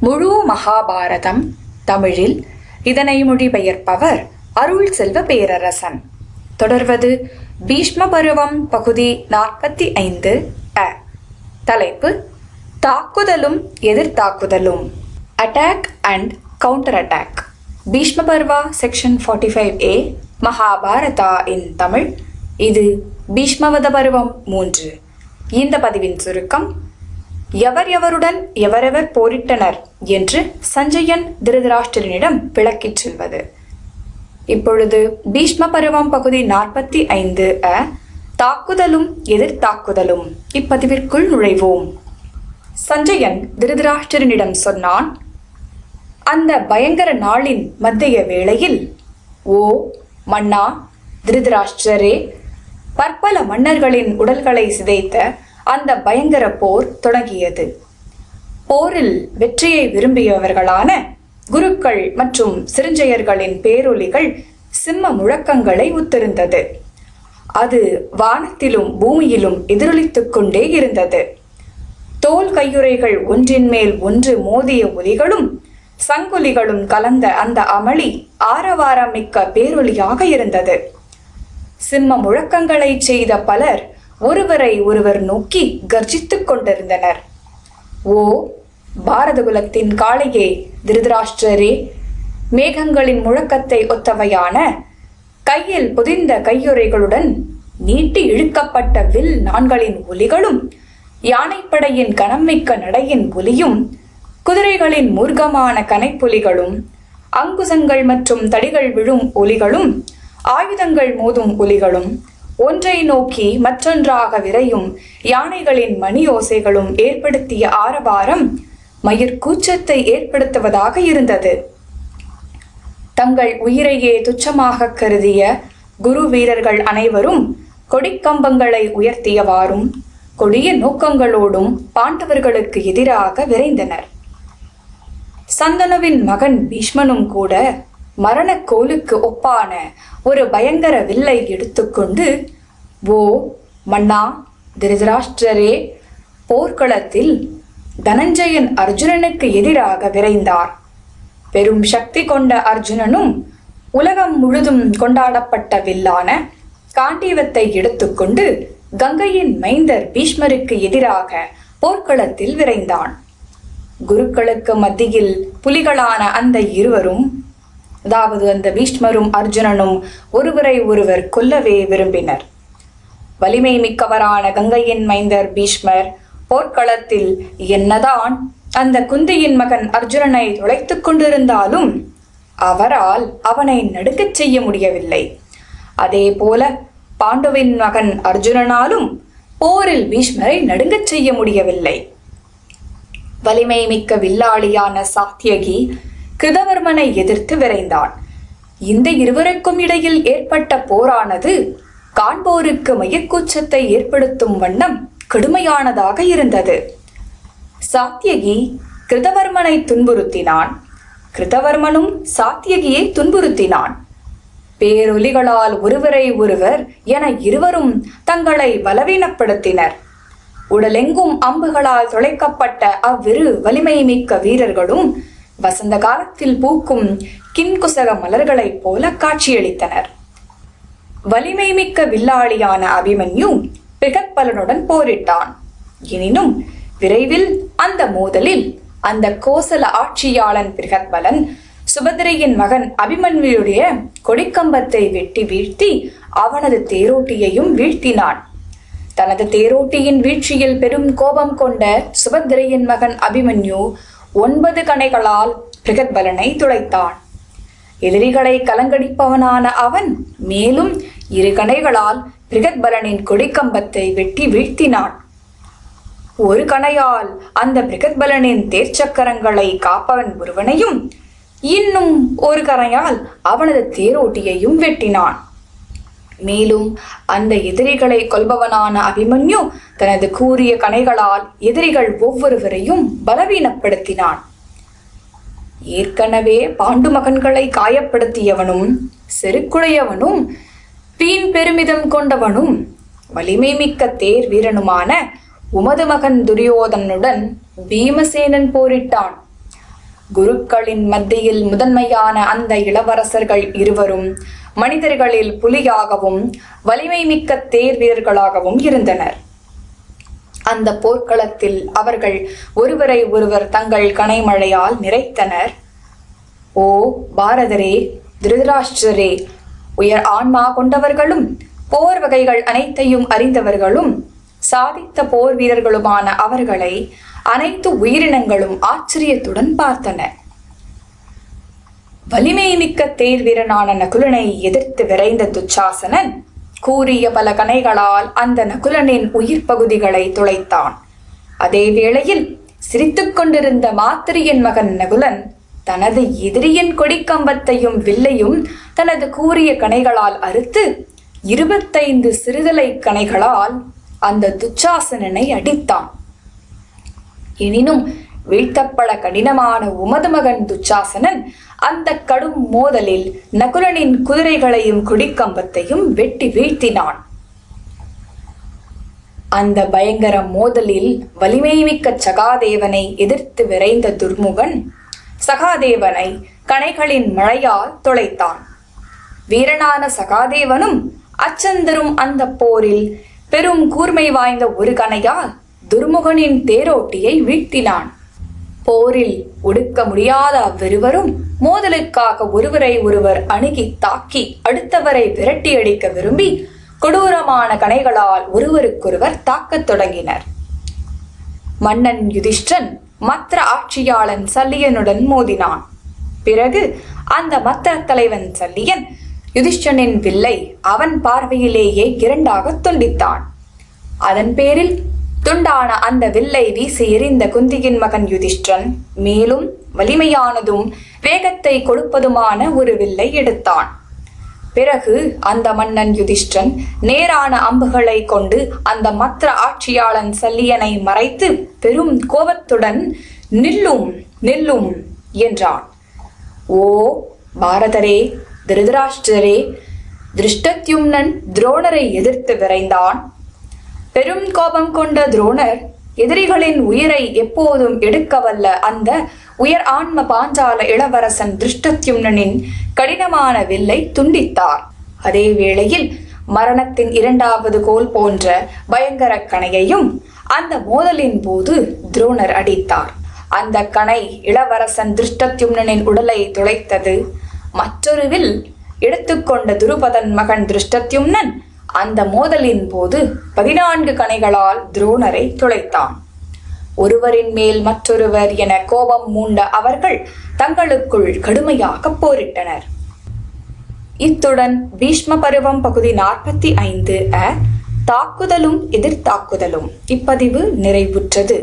முழு மகாபாரதம் தமிழில் இதனை மொழிபெயர்ப்பவர் அருள் செல்வ பேரரசன். தொடர்வது பீஷ்ம பருவம் பகுதி நாற்பத்தி ஐந்து அ. தலைப்பு தாக்குதலும் எதிர்த்தாக்குதலும். Attack and counter attack Bhishma Parva section forty five A Mahabharata in Tamil. இது பீஷ்மவத பருவம் மூன்று. இந்த பதிவின் சுருக்கம் எவர் எவருடன் எவரெவர் போரிட்டனர் என்று சஞ்சயன் திருதராஷ்டிரனிடம் விளக்கிச் சொல்வது. இப்பொழுது பீஷ்ம பருவம் பகுதி நாற்பத்தி ஐந்து அ தாக்குதலும் எதிர்த்தாக்குதலும் இப்பதிவிற்குள் நுழைவோம். சஞ்சயன் திருதராஷ்டிரனிடம் சொன்னான் அந்த பயங்கர நாளின் மத்திய வேளையில் ஓ மன்னா திருதராஷ்டிரரே பற்பல மன்னர்களின் உடல்களை சிதைத்த அந்த பயங்கர போர் தொடங்கியது. போரில் வெற்றியை விரும்பியவர்களான குருக்கள் மற்றும் சிறுஞ்செயர்களின் பேரொலிகள் சிம்ம முழக்கங்களை உத்திருந்தது. அது வானத்திலும் பூமியிலும் எதிரொலித்துக் கொண்டே இருந்தது. தோல் கையுறைகள் ஒன்றின் மேல் ஒன்று மோதிய ஒலிகளும் சங்குலிகளும் கலந்த அந்த அமளி ஆரவாரம் மிக்க பேரொலியாக இருந்தது. சிம்ம முழக்கங்களை செய்த பலர் ஒருவரை ஒருவர் நோக்கி கர்ஜித்துக் கொண்டிருந்தனர். ஓ பாரதகுலத்தின் காளையே திருதராஷ்டிரரே மேகங்களின் முழக்கத்தை ஒத்தவையான கையில் புதிந்த கையுறைகளுடன் நீட்டி இழுக்கப்பட்ட வில் நான்களின் ஒலிகளும் யானைப்படையின் கனமிக்க நடையின் ஒலியும் குதிரைகளின் மூர்க்கமான கனைப்புலிகளும் அங்குசங்கள் மற்றும் தடிகள் விழும் ஒலிகளும் ஆயுதங்கள் மோதும் ஒலிகளும் ஒன்றை நோக்கி மற்றொன்றாக விரையும் யானைகளின் மணி ஓசைகளும் ஏற்படுத்திய ஆரவாரம் மயிர் கூச்சத்தை ஏற்படுத்துவதாக இருந்தது. தங்கள் உயிரையே துச்சமாக கருதிய குரு வீரர்கள் அனைவரும் கொடிக்கம்பங்களை உயர்த்தியவாறும் கொடிய நோக்கங்களோடும் பாண்டவர்களுக்கு எதிராக விரைந்தனர். சந்தனுவின் மகன் பீஷ்மனும் கூட மரணக்கோலுக்கு ஒப்பான ஒரு பயங்கர வில்லை எடுத்துக்கொண்டு ஓ மன்னா திருதராஷ்டிரரே போர்க்களத்தில் தனஞ்சயன் அர்ஜுனனுக்கு எதிராக விரைந்தார். பெரும் சக்தி கொண்ட அர்ஜுனனும் உலகம் முழுதும் கொண்டாடப்பட்ட வில்லான காண்டீவத்தை எடுத்துக்கொண்டு கங்கையின் மைந்தர் பீஷ்மருக்கு எதிராக போர்க்களத்தில் விரைந்தான். குருக்களுக்கு மத்தியில் புலிகளான அந்த இருவரும் அதாவது அந்த பீஷ்மரும் அர்ஜுனனும் ஒருவரை ஒருவர் கொல்லவே விரும்பினர். வலிமை மிக்கவரான கங்கையின் மைந்தர் பீஷ்மர் போர்க்களத்தில் என்னதான் அந்த குந்தியின் மகன் அர்ஜுனனை துளைத்துக் கொண்டிருந்தாலும் அவரால் அவனை நடுக்கச் செய்ய முடியவில்லை. அதே போல பாண்டுவின் மகன் அர்ஜுனனாலும் போரில் பீஷ்மரை நடுங்கச் செய்ய முடியவில்லை. வலிமை மிக்க வில்லாளியான சாத்தியகி கிருதவர்மனை எதிர்த்து விரைந்தான். இந்த இருவருக்கும் இடையில் ஏற்பட்ட போரானது காண்போருக்கு மயக்கூச்சத்தை ஏற்படுத்தும் வண்ணம் கடுமையானதாக இருந்தது. சாத்தியகி கிருதவர்மனை துன்புறுத்தினான். கிருதவர்மனும் சாத்தியகியை துன்புறுத்தினான். பேரொலிகளால் ஒருவரை ஒருவர் என இருவரும் தங்களை பலவீனப்படுத்தினர். உடலெங்கும் அம்புகளால் துளைக்கப்பட்ட அவ்விரு வலிமை மிக்க வீரர்களும் வசந்த காலத்தில் பூக்கும் கின்குசக மலர்களைப் போல காட்சியளித்தனர். வலிமை மிக்க வில்லாளியான அபிமன்யு பிகத்பலனுடன் போரிட்டான். எனினும் விரைவில் அந்த மோதலில் அந்த கோசல ஆட்சியாளன் பிருகத்பலன் சுபதிரையின் மகன் அபிமன்யுடைய கொடிக்கம்பத்தை வெட்டி வீழ்த்தி அவனது தேரோட்டியையும் வீழ்த்தினான். தனது தேரோட்டியின் வீழ்ச்சியில் பெரும் கோபம் கொண்ட சுபத்திரையின் மகன் அபிமன்யு ஒன்பது கணைகளால் பிரகத்பலனை துளைத்தான். எதிரிகளை கலங்கடிப்பவனான அவன் மேலும் இரு கணைகளால் பிரகத்பலனின் கொடிக்கம்பத்தை வெட்டி வீழ்த்தினான். ஒரு கணையால் அந்த பிரகத்பலனின் தேர்ச்சக்கரங்களை காப்பவன் ஒருவனையும் இன்னும் ஒரு கணையால் அவனது தேரோட்டியையும் வெட்டினான். மேலும் அந்த எதிரிகளை கொல்பவனான அபிமன்யு தனது கூறிய கணைகளால் எதிரிகள் ஒவ்வொருவரையும் பலவீனப்படுத்தினான். ஏற்கனவே பாண்டு மகன்களை காயப்படுத்தியவனும் செருக்குடையவனும் வீண் பெருமிதம் கொண்டவனும் வலிமை மிக்க தேர் வீரனுமான உமது மகன் துரியோதனுடன் பீமசேனன் போரிட்டான். குருக்களின் மத்தியில் முதன்மையான அந்த இளவரசர்கள் இருவரும் மனிதர்களில் புலியாகவும் வலிமை மிக்க தேர் வீரர்களாகவும் இருந்தனர். அந்த போர்க்களத்தில் அவர்கள் ஒருவரை ஒருவர் தங்கள் கனைமழையால் நிறைத்தனர். ஓ பாரதரே திருதராஷ்டிரரே உயர் ஆன்மா கொண்டவர்களும் போர் வகைகள் அனைத்தையும் அறிந்தவர்களும் சாதித்த போர் வீரர்களுமான அவர்களை அனைத்து உயிரினங்களும் ஆச்சரியத்துடன் பார்த்தன வலிமை மிக்க தேர் வீரனான நகுலனை எதிர்த்து விரைந்த துச்சாசனன் கூறிய பல கணைகளால் அந்த நகுலனின் உயிர் பகுதிகளை துளைத்தான். அதே வேளையில் சிரித்துக் கொண்டிருந்த மாத்திரியின் மகன் நகுலன் தனது எதிரியின் கொடிக்கம்பத்தையும் வில்லையும் தனது கூறிய கணைகளால் அறுத்து இருபத்தைந்து சிறுதலை கணைகளால் அந்த துச்சாசனனை அடித்தான். எனினும் வீழ்த்தப்பட கடினமான உமது மகன் துச்சாசனன் அந்த கடும் மோதலில் நகுலனின் குதிரைகளையும் குடிக்கம்பத்தையும் வெட்டி வீழ்த்தினான். அந்த பயங்கர மோதலில் வலிமைமிக்க சகாதேவனை எதிர்த்து விரைந்த துர்முகன் சகாதேவனை கணைகளின் மழையால் தொலைத்தான். வீரனான சகாதேவனும் அச்சந்தரும் அந்த போரில் பெரும் கூர்மை வாய்ந்த ஒரு கணையால் துர்முகனின் தேரோட்டியை வீழ்த்தினான். போரில் ஒடுக்க முடியாத அவ்விருவரும் மோதலுக்காக ஒருவரை ஒருவர் அணுகி தாக்கி அடுத்தவரை விரட்டி அடிக்க விரும்பி கொடூரமான கணைகளால் ஒருவருக்கொருவர் தாக்கத் தொடங்கினர். மன்னன் யுதிஷ்டன் மற்ற ஆட்சியாளன் சல்லியனுடன் மோதினான். பிறகு அந்த மத்திர தலைவன் சல்லியன் யுதிஷ்டனின் வில்லை அவன் பார்வையிலேயே இரண்டாக துண்டித்தான். அதன் பேரில் துண்டான அந்த வில்லை வீசி எறிந்த குந்தியின் மகன் யுதிஷ்டன் மேலும் வலிமையானதும் வேகத்தை கொடுப்பதுமான ஒரு வில்லை எடுத்தான். பிறகு அந்த மன்னன் யுதிஷ்டன் நேரான அம்புகளை கொண்டு அந்த மற்ற ஆட்சியாளன் சல்லியனை மறைத்து பெரும் கோபத்துடன் நில்லும் நில்லும் என்றான். ஓ பாரதரே திருதராஷ்டிரரே திருஷ்டத்யும்னன் துரோணரை எதிர்த்து விரைந்தான். பெரும் கோபம் கொண்ட துரோணர் எதிரிகளின் உயிரை எப்போதும் எடுக்கவல்ல அந்த உயர் ஆன்ம பாஞ்சால இளவரசன் திருஷ்டத்யும்னனின் கடினமான வில்லை துண்டித்தார். அதே வேளையில் மரணத்தின் இரண்டாவது கோல் போன்ற பயங்கர கணையையும் அந்த மோதலின் போது துரோணர் அடித்தார். அந்த கணை இளவரசன் திருஷ்டத்யும்னனின் உடலை துளைத்தது. மற்றொரு வில் எடுத்துக்கொண்ட துருபதன் மகன் திருஷ்டத்யும்னன் அந்த மோதலின் போது பதினான்கு கணைகளால் துரோணரை துளைத்தான். ஒருவரின் மேல் மற்றொருவர் என கோபம் மூண்ட அவர்கள் தங்களுக்குள் கடுமையாக போரிட்டனர். இத்துடன் பீஷ்ம பருவம் பகுதி நாற்பத்தி ஐந்து அ தாக்குதலும் எதிர்த்தாக்குதலும் இப்பதிவு நிறைவுற்றது.